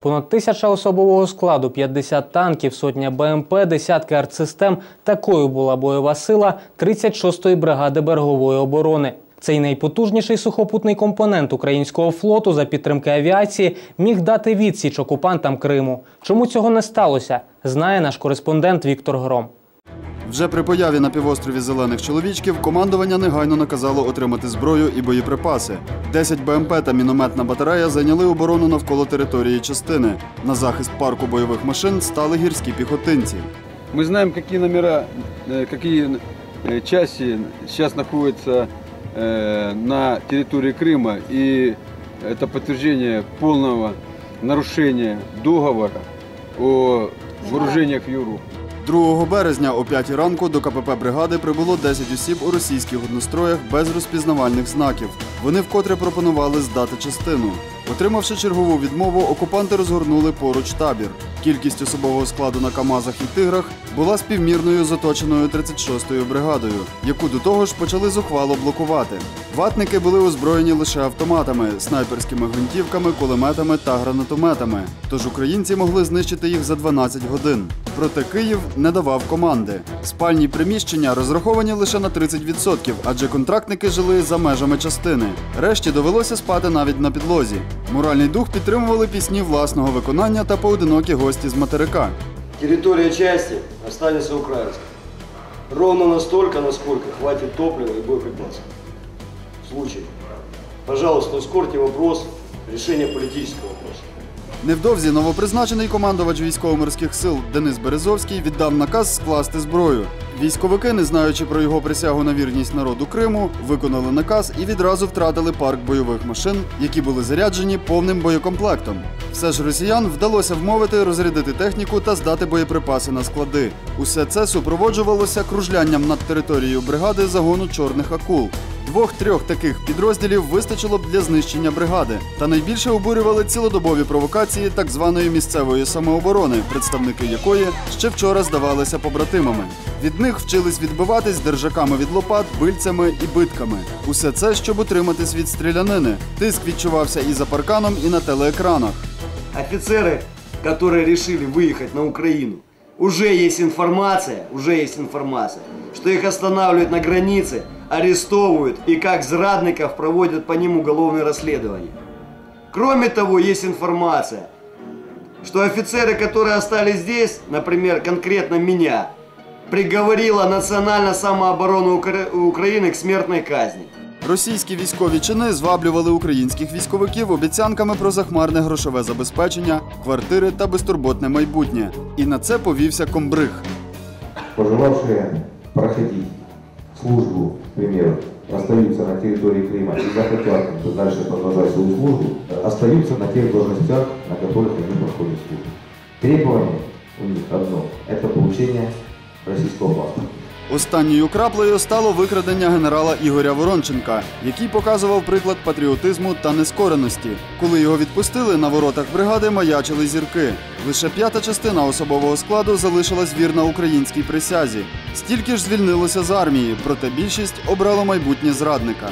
Понад тисяча особового складу, 50 танків, сотня БМП, десятки артсистем. Такою була бойова сила 36-ї бригади берегової оборони. Цей найпотужніший сухопутний компонент українського флоту за підтримки авіації міг дати відсіч окупантам Криму. Чому цього не сталося, знає наш кореспондент Віктор Гром. Вже при появі на півострові зелених чоловічків командування негайно наказало отримати зброю і боєприпаси. 10 БМП та мінометна батарея зайняли оборону навколо території частини. На захист парку бойових машин стали гірські піхотинці. Мы знаем, какие номера, э, какие э, части сейчас находятся э, на территории Крыма, и это подтверждение полного нарушения договора о вооружениях в Европе. 2 березня о 5 ранку до КПП бригади прибуло 10 осіб у російських одностроях без розпізнавальних знаків. Вони вкотре пропонували здати частину. Отримавши чергову відмову, окупанти розгорнули поруч табір. Кількість особового складу на Камазах і тиграх була співмірною з оточеною 36-ю бригадою, яку до того ж почали зухвало блокувати. Ватники були озброєні лише автоматами, снайперськими гвинтівками, кулеметами та гранатометами. Тож українці могли знищити їх за 12 годин. Проте Київ не давав команди. Спальні приміщення розраховані лише на 30%, адже контрактники жили за межами частини. Решті довелося спати навіть на підлозі. Моральний дух підтримували пісні власного виконання та поодинокі гості з материка. Территория части останется украинской. Ровно настолько, насколько хватит топлива и боеприпасов. В случае. Пожалуйста, ускорьте вопрос решения политического вопроса. Невдовзі новопризначений командувач військово-морських сил Денис Березовський віддав наказ скласти зброю. Військовики, не знаючи про його присягу на вірність народу Криму, виконали наказ і відразу втратили парк бойових машин, які були заряджені повним боєкомплектом. Все ж росіян вдалося вмовити розрядити техніку та здати боєприпаси на склади. Усе це супроводжувалося кружлянням над територією бригади загону чорних акул. Двох-трьох таких підрозділів вистачило б для знищення бригади. Та найбільше обурювали цілодобові провокації так званої місцевої самооборони, представники якої ще вчора здавалися побратимами. Від них вчились відбиватись держаками від лопат, бильцями і битками. Усе це, щоб утриматись від стрілянини. Тиск відчувався і за парканом, і на телеекранах. Офицеры, которые решили выехать на Украину, Уже есть информация, уже есть информация, что их останавливают на границе, арестовывают и как зрадников проводят по ним уголовное расследование. Кроме того, есть информация, что офицеры, которые остались здесь, например, конкретно меня, приговорила Национальная самооборона Укра- Украины к смертной казни. Російські військові чини зваблювали українських військовиків обіцянками про захмарне грошове забезпечення, квартири та безтурботне майбутнє. І на це повівся комбриг. пожелавшие проходить службу, к примеру, остаются на территории Крыма и захотят дальше продолжать свою службу, остаются на тех должностях, на которых они проходят службу. Требование у них одно – это получение российского паспорта. Останньою краплею стало викрадення генерала Ігоря Воронченка, який показував приклад патріотизму та нескореності. Коли його відпустили, на воротах бригади маячили зірки. Лише п'ята частина особового складу залишилась вірна українській присязі. Стільки ж звільнилося з армії, проте більшість обрала майбутнє зрадника.